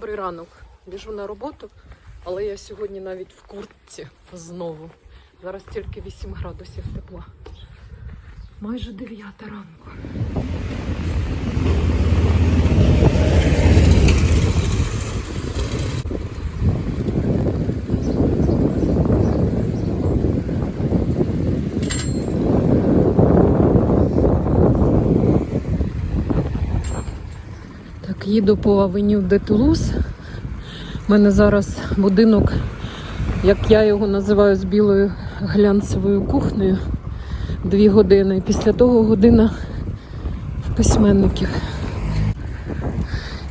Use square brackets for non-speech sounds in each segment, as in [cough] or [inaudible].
добрий ранок. Біжу на роботу, але я сьогодні навіть в куртці знову. Зараз тільки 8 градусів тепла. Майже 9 ранку. Їду по авеню де Тулуз. У мене зараз будинок, як я його називаю, з білою глянцевою кухнею. Дві години. Після того година в письменників.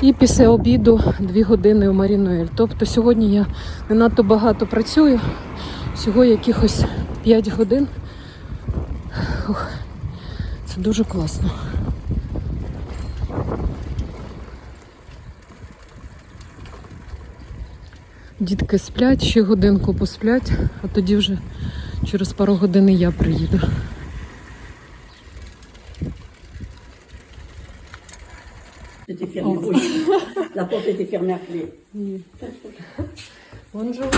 І після обіду дві години у Марінуель. Тобто сьогодні я не надто багато працюю, всього якихось 5 годин. Ух, це дуже класно. Дітки сплять, ще годинку посплять, а тоді вже через пару годин і я приїду. La porte était fermée à clé. Bonjour.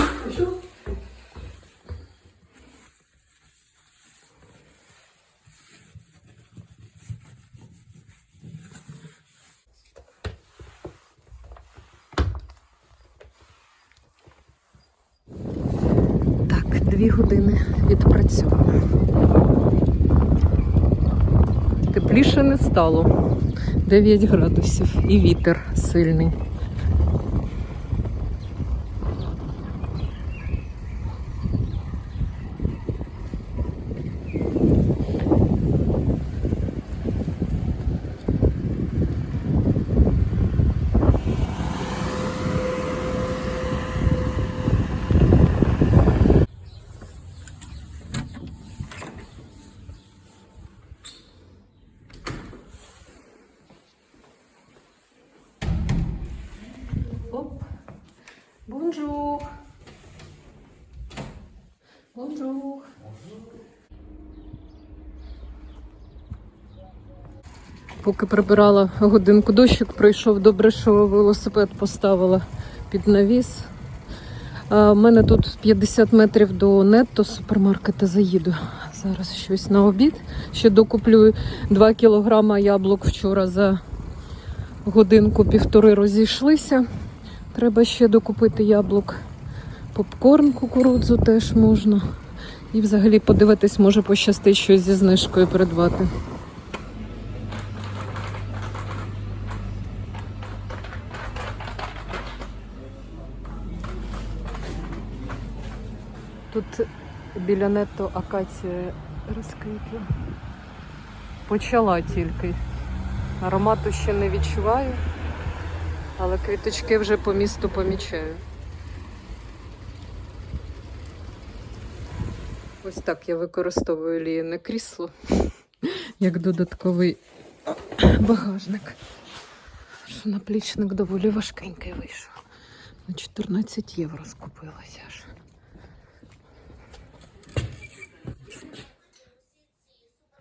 Дві години відпрацьовано. Тепліше не стало. 9 градусів і вітер сильний. Оп. Бонжур. Бонжур. Поки прибирала годинку дощик, пройшов добре, що велосипед поставила під навіс. У мене тут 50 метрів до нетто супермаркета заїду. Зараз щось на обід. Ще докуплю 2 кілограма яблук вчора за годинку-півтори розійшлися. Треба ще докупити яблук. Попкорн, кукурудзу теж можна. І взагалі подивитись, може пощастить щось зі знижкою придбати. Тут біля нетто акація розквітла. Почала тільки. Аромату ще не відчуваю, але квіточки вже по місту помічаю. Ось так я використовую лієне крісло [laughs] як додатковий багажник. Що наплічник доволі важкенький вийшов. На 14 євро скупилася аж.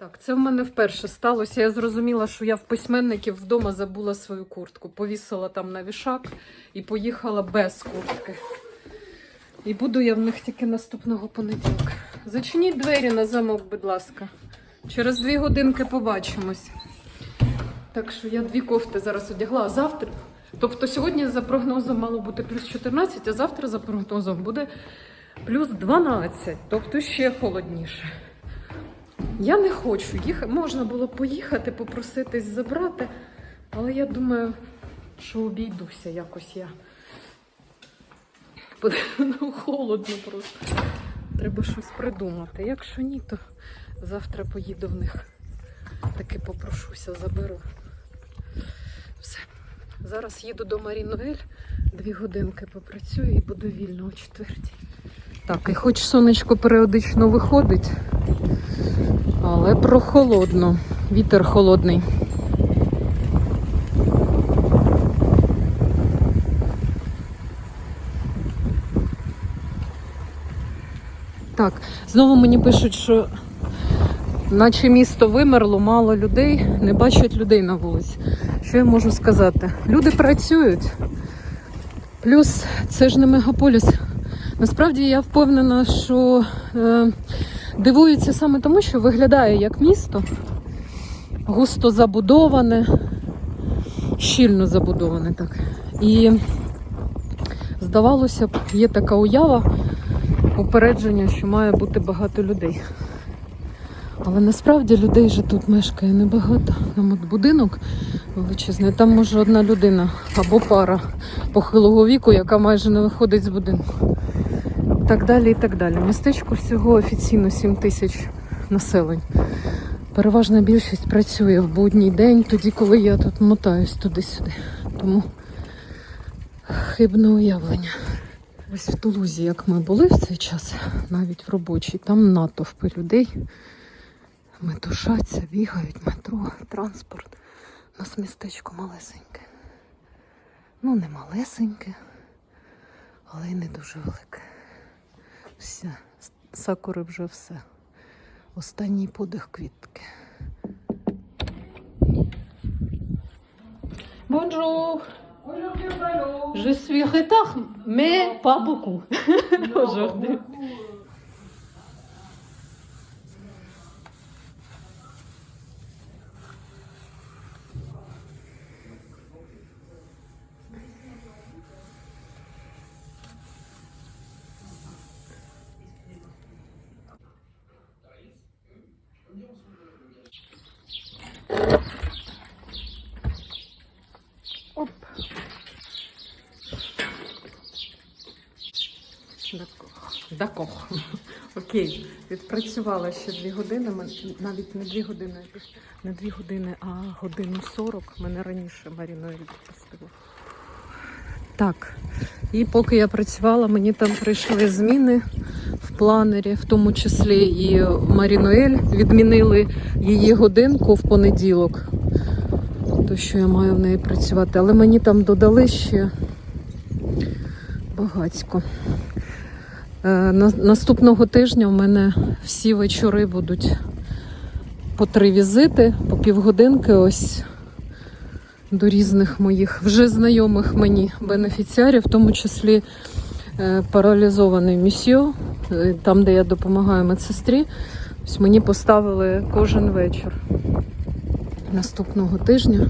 Так, це в мене вперше сталося. Я зрозуміла, що я в письменників вдома забула свою куртку. Повісила там на вішак і поїхала без куртки. І буду я в них тільки наступного понеділка. Зачиніть двері на замок, будь ласка. Через дві годинки побачимось. Так що я дві кофти зараз одягла, а завтра. Тобто сьогодні за прогнозом мало бути плюс 14, а завтра за прогнозом буде плюс 12, тобто ще холодніше. Я не хочу їхати. Можна було поїхати, попроситись забрати, але я думаю, що обійдуся якось я. Ну, холодно просто. Треба щось придумати. Якщо ні, то завтра поїду в них. Таки попрошуся, заберу. Все. Зараз їду до Марінуель, дві годинки попрацюю і буду вільно о четвертій. Так, і хоч сонечко періодично виходить, але прохолодно. Вітер холодний. Так, знову мені пишуть, що наче місто вимерло, мало людей, не бачать людей на вулиці. Що я можу сказати? Люди працюють. Плюс це ж не мегаполіс. Насправді я впевнена, що е, дивуються саме тому, що виглядає як місто, густо забудоване, щільно забудоване так. І здавалося б, є така уява, упередження, що має бути багато людей. Але насправді людей же тут мешкає небагато. Там от будинок величезний, там може одна людина або пара похилого віку, яка майже не виходить з будинку. Так далі, і так далі. Містечко всього офіційно 7 тисяч населень. Переважна більшість працює в будній день, тоді, коли я тут мотаюсь туди-сюди. Тому хибне уявлення. Ось в Тулузі, як ми були в цей час, навіть в робочий, там натовпи людей. Метушаться, бігають, метро, транспорт. У нас містечко малесеньке. Ну, не малесеньке, але й не дуже велике. Все, сакури вже все. Останній подих квітки. Bonjour. Je suis retard, mais pas beaucoup aujourd'hui. Дакох. Окей. Відпрацювала ще дві години. Навіть не дві години, не дві години, а годину сорок. Мене раніше Маріною відпустило. Так. І поки я працювала, мені там прийшли зміни в планері, в тому числі і Марінуель відмінили її годинку в понеділок то, що я маю в неї працювати. Але мені там додали ще багацько. Е, на- Наступного тижня в мене всі вечори будуть по три візити, по півгодинки ось до різних моїх вже знайомих мені бенефіціарів, в тому числі е, паралізований місьо, е, там, де я допомагаю медсестрі. Ось мені поставили кожен вечір наступного тижня.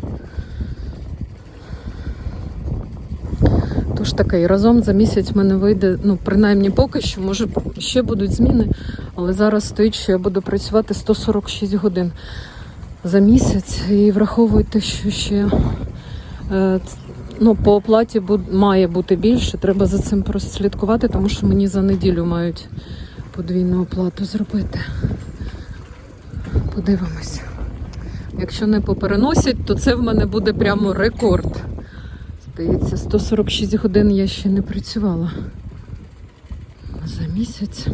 Тож таке, разом за місяць в мене вийде, ну, принаймні поки що, може ще будуть зміни, але зараз стоїть, що я буду працювати 146 годин за місяць. І враховуйте, що ще е, ну, по оплаті має бути більше. Треба за цим прослідкувати, тому що мені за неділю мають подвійну оплату зробити. Подивимось. Якщо не попереносять, то це в мене буде прямо рекорд. Здається, 146 годин я ще не працювала. За місяць.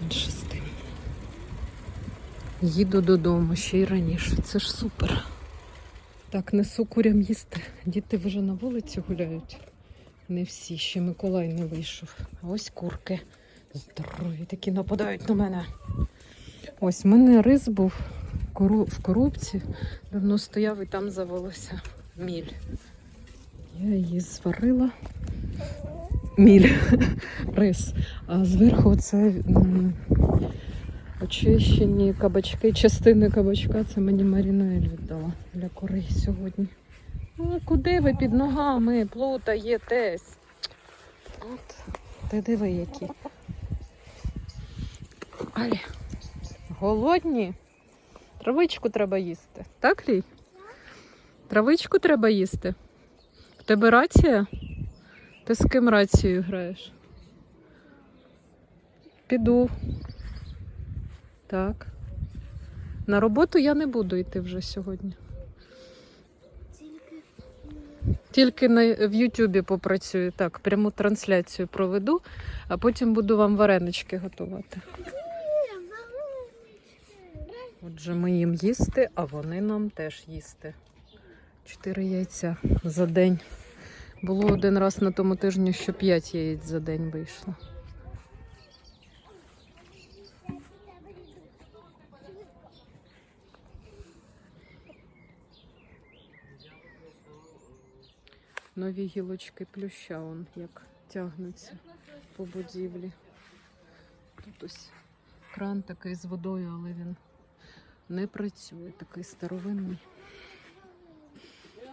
Менше з тим. Їду додому ще й раніше. Це ж супер. Так, несу курям їсти. Діти вже на вулиці гуляють. Не всі, ще Миколай не вийшов. А ось курки. Здорові, такі нападають на мене. Ось в мене рис був в коробці, давно стояв і там завелося міль. Я її зварила. Міль, рис. А зверху це очищені кабачки, частини кабачка, це мені Марінуель віддала для курей сьогодні. Ну, куди ви під ногами плутаєтесь? От, ти диви які. Алі, голодні? Травичку треба їсти. Так, Лій? Травичку треба їсти. Тебе рація? Ти з ким рацією граєш? Піду. Так. На роботу я не буду йти вже сьогодні. Тільки на, в Ютубі попрацюю. Так, пряму трансляцію проведу, а потім буду вам варенички готувати. Отже, ми їм їсти, а вони нам теж їсти. Чотири яйця за день. Було один раз на тому тижні, що п'ять яєць за день вийшло. Нові гілочки плюща, он як тягнуться по будівлі. Тут ось кран такий з водою, але він не працює, такий старовинний.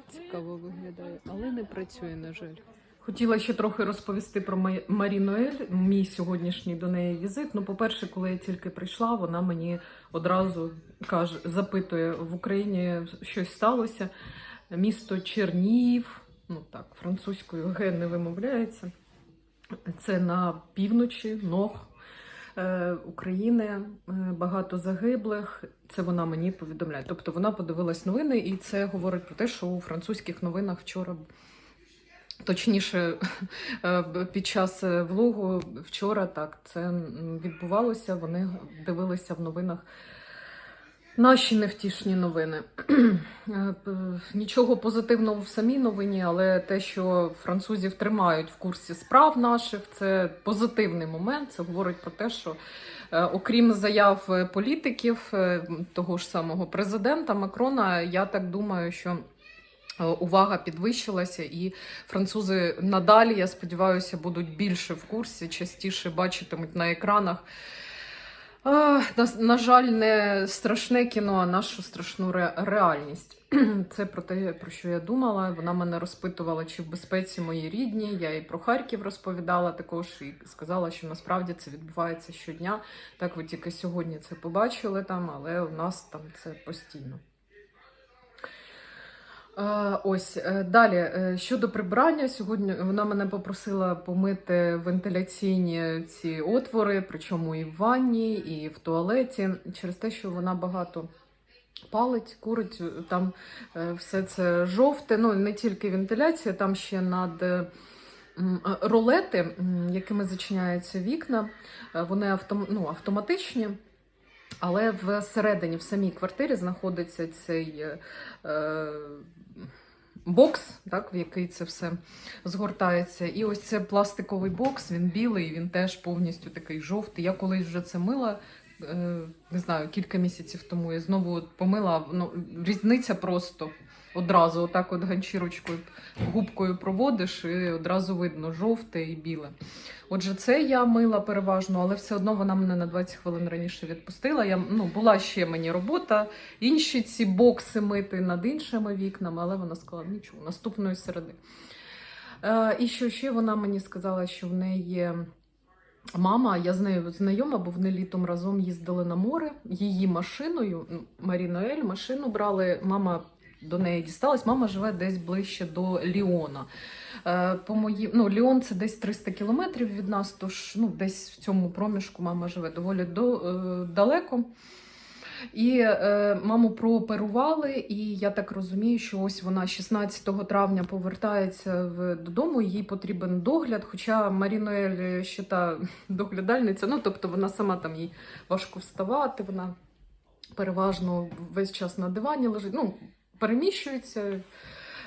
Цікаво виглядає, але не працює, на жаль. Хотіла ще трохи розповісти про Ма- Марі Ноель, мій сьогоднішній до неї візит. Ну, по-перше, коли я тільки прийшла, вона мені одразу каже, запитує в Україні щось сталося. Місто Чернігів, ну так, французькою Г не вимовляється. Це на півночі, ног України, е, багато загиблих. Це вона мені повідомляє. Тобто вона подивилась новини, і це говорить про те, що у французьких новинах вчора. Точніше, [laughs] е, під час е, влогу вчора так це відбувалося. Вони дивилися в новинах наші невтішні новини. Е, Нічого позитивного в самій новині, але те, що французів тримають в курсі справ наших, це позитивний момент. Це говорить про те, що е, окрім заяв політиків, е, того ж самого президента Макрона, я так думаю, що. Увага підвищилася, і французи надалі, я сподіваюся, будуть більше в курсі, частіше бачитимуть на екранах на, на жаль, не страшне кіно, а нашу страшну ре, реальність. [clears throat] Це про те, про що я думала. Вона мене розпитувала, чи в безпеці мої рідні. Я їй про Харків розповідала також і сказала, що насправді це відбувається щодня. Так ви тільки сьогодні це побачили там, але у нас там це постійно. Е, Ось е, далі е, щодо прибирання, сьогодні вона мене попросила помити вентиляційні ці отвори, причому і в ванні, і в туалеті, через те, що вона багато палить, курить. Там все це жовте. Ну не тільки вентиляція, там ще над. Ролети, якими зачиняються вікна, вони автом, ну, автоматичні, але всередині, в самій квартирі, знаходиться цей е, бокс, так, в який це все згортається. І ось це пластиковий бокс, він білий, він теж повністю такий жовтий. Я колись вже це мила. е, Не знаю, кілька місяців тому я знову помила. Ну, різниця просто одразу, отак, от ганчірочкою, губкою проводиш, і одразу видно жовте і біле. Отже, це я мила переважно, але все одно вона мене на 20 хвилин раніше відпустила. Я ну була ще мені робота, інші ці бокси мити над іншими вікнами, але вона сказала нічого, наступної середи. Е, і що ще вона мені сказала, що в неї мама, я з нею знайома, бо вони літом разом їздили на море. Її машиною, ну, машину брали. Мама до неї дісталась. Мама живе десь ближче до Ліона. Е, по мої... ну, Ліон це десь 300 кілометрів від нас, тож ну, десь в цьому проміжку мама живе доволі до, е, далеко. І е, маму прооперували, і я так розумію, що ось вона 16 травня повертається в, додому, їй потрібен догляд. Хоча Маріноель ще та доглядальниця, ну тобто вона сама там їй важко вставати, вона переважно весь час на дивані лежить. Ну, переміщується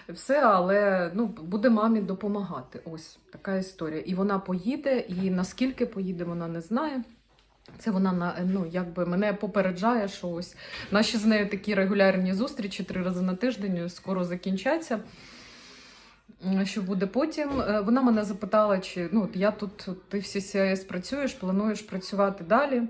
все, але ну, буде мамі допомагати. Ось така історія. І вона поїде, і наскільки поїде, вона не знає. Це вона на ну якби мене попереджає, що ось наші з нею такі регулярні зустрічі три рази на тиждень скоро закінчаться. Що буде потім? Е, Вона мене запитала, чи ну я тут, ти в CCIS працюєш, плануєш працювати далі.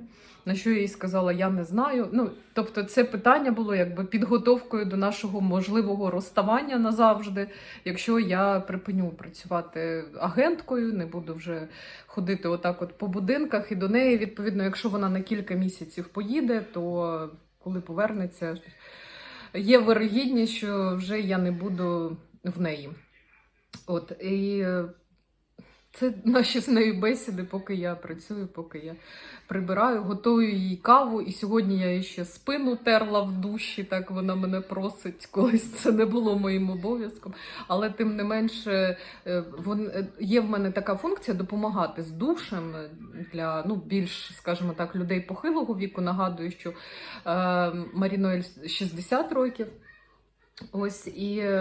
На що я їй сказала, я не знаю. Ну, тобто, це питання було якби підготовкою до нашого можливого розставання назавжди. Якщо я припиню працювати агенткою, не буду вже ходити отак от по будинках, і до неї, відповідно, якщо вона на кілька місяців поїде, то коли повернеться, є вирогідність, що вже я не буду в неї. От і е, це наші з нею бесіди, поки я працюю, поки я прибираю, готую їй каву. І сьогодні я їй ще спину терла в душі, так вона мене просить. [laughs] Колись це не було моїм обов'язком. Але тим не менше, е, е, є в мене така функція допомагати з душем для ну, більш, скажімо так, людей похилого віку. Нагадую, що е, Маріноель 60 років. Ось і.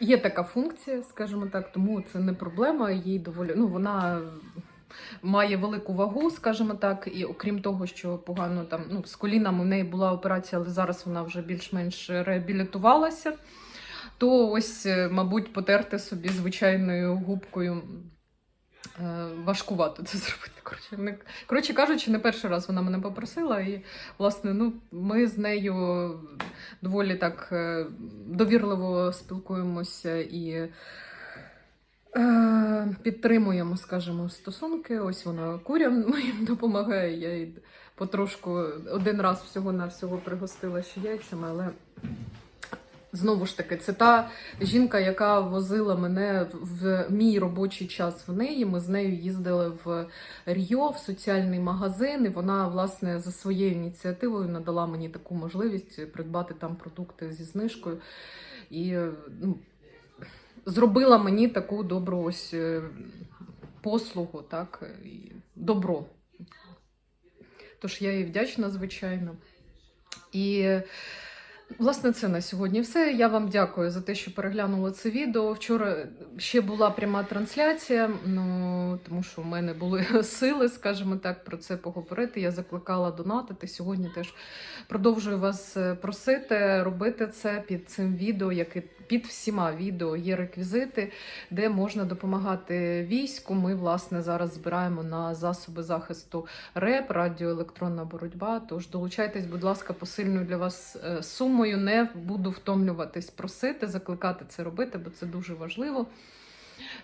Є така функція, скажімо так, тому це не проблема. Їй доволі ну вона має велику вагу, скажімо так, і окрім того, що погано там ну з колінами у неї була операція, але зараз вона вже більш-менш реабілітувалася. то ось, е, мабуть, потерти собі звичайною губкою. Е, Важкувато це [laughs] зробити. Коротше, не, коротше кажучи, не перший раз вона мене попросила, і власне, ну, ми з нею доволі так е, довірливо спілкуємося і е, підтримуємо, скажімо, стосунки. Ось вона курям [laughs] моїм допомагає. Я їй потрошку один раз всього на всього пригостила ще яйцями, але знову ж таки, це та жінка, яка возила мене в мій робочий час в неї. Ми з нею їздили в Ріо, в соціальний магазин, і вона, власне, за своєю ініціативою надала мені таку можливість придбати там продукти зі знижкою. І ну, зробила мені таку добру ось е, послугу, так, і добро. Тож я їй вдячна, звичайно. І Власне, це на сьогодні все. Я вам дякую за те, що переглянули це відео. Вчора ще була пряма трансляція, ну тому що в мене були [laughs] сили, скажімо так, про це поговорити. Я закликала донатити. Сьогодні теж продовжую вас е, просити робити це під цим відео, як і під всіма відео є реквізити, де можна допомагати війську. Ми, власне, зараз збираємо на засоби захисту РЕП, радіоелектронна боротьба. Тож долучайтесь, будь ласка, посильною для вас е, сумою. Не буду втомлюватись просити, закликати це робити, бо це дуже важливо.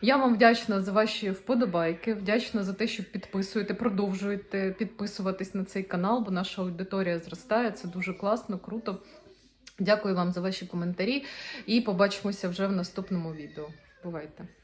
Я вам вдячна за ваші вподобайки, вдячна за те, що підписуєте, продовжуєте підписуватись на цей канал, бо наша аудиторія зростає. Це дуже класно, круто. Дякую вам за ваші коментарі і побачимося вже в наступному відео. Бувайте!